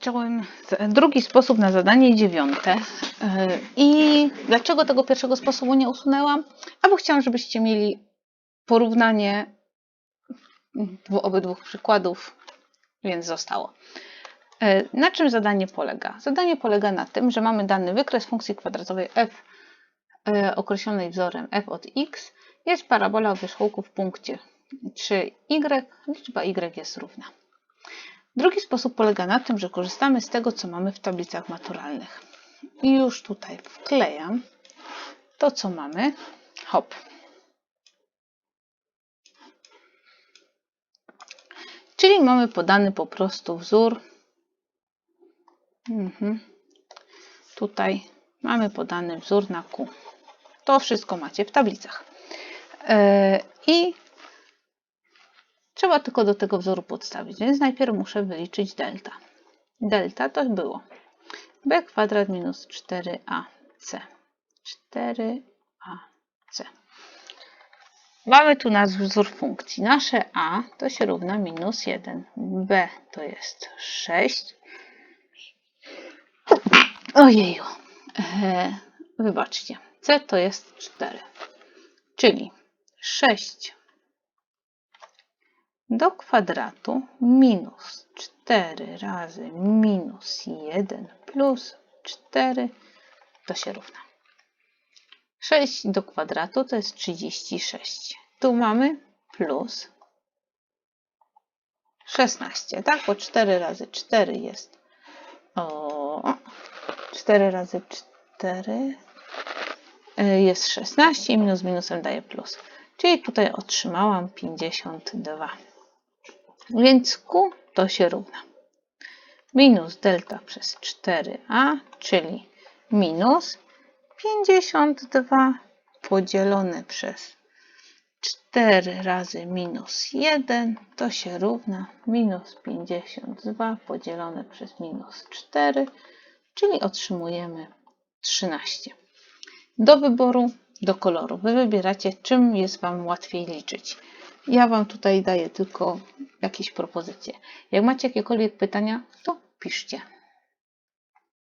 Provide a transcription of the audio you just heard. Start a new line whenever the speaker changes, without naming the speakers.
Czołem. Drugi sposób na zadanie dziewiąte. Yy, I dlaczego tego pierwszego sposobu nie usunęłam? Albo chciałam, żebyście mieli porównanie dwu- obydwu przykładów, więc zostało. Yy, Na czym zadanie polega? Zadanie polega na tym, że mamy dany wykres funkcji kwadratowej f yy, określonej wzorem f od x. Jest parabola o wierzchołku w punkcie 3y, liczba y jest równa. Drugi sposób polega na tym, że korzystamy z tego, co mamy w tablicach maturalnych. I już tutaj wklejam to, co mamy. Hop. Czyli mamy podany po prostu wzór. Mhm. Tutaj mamy podany wzór na Q. To wszystko macie w tablicach. Yy, I Trzeba tylko do tego wzoru podstawić, więc najpierw muszę wyliczyć delta. Delta to było b kwadrat minus 4ac. 4ac. Mamy tu nasz wzór funkcji. Nasze a to się równa minus 1. b to jest 6. Ojeju. E, wybaczcie. c to jest 4. Czyli 6 do kwadratu minus 4 razy minus 1 plus 4 to się równa. 6 do kwadratu to jest 36. Tu mamy plus 16, tak? Bo 4 razy 4 jest o 4 razy 4 jest 16 i minus minusem daje plus. Czyli tutaj otrzymałam 52. Więc Q to się równa minus delta przez 4a, czyli minus 52 podzielone przez 4 razy minus 1 to się równa minus 52 podzielone przez minus 4, czyli otrzymujemy 13. Do wyboru, do koloru. Wy wybieracie, czym jest Wam łatwiej liczyć. Ja Wam tutaj daję tylko jakieś propozycje. Jak macie jakiekolwiek pytania, to piszcie.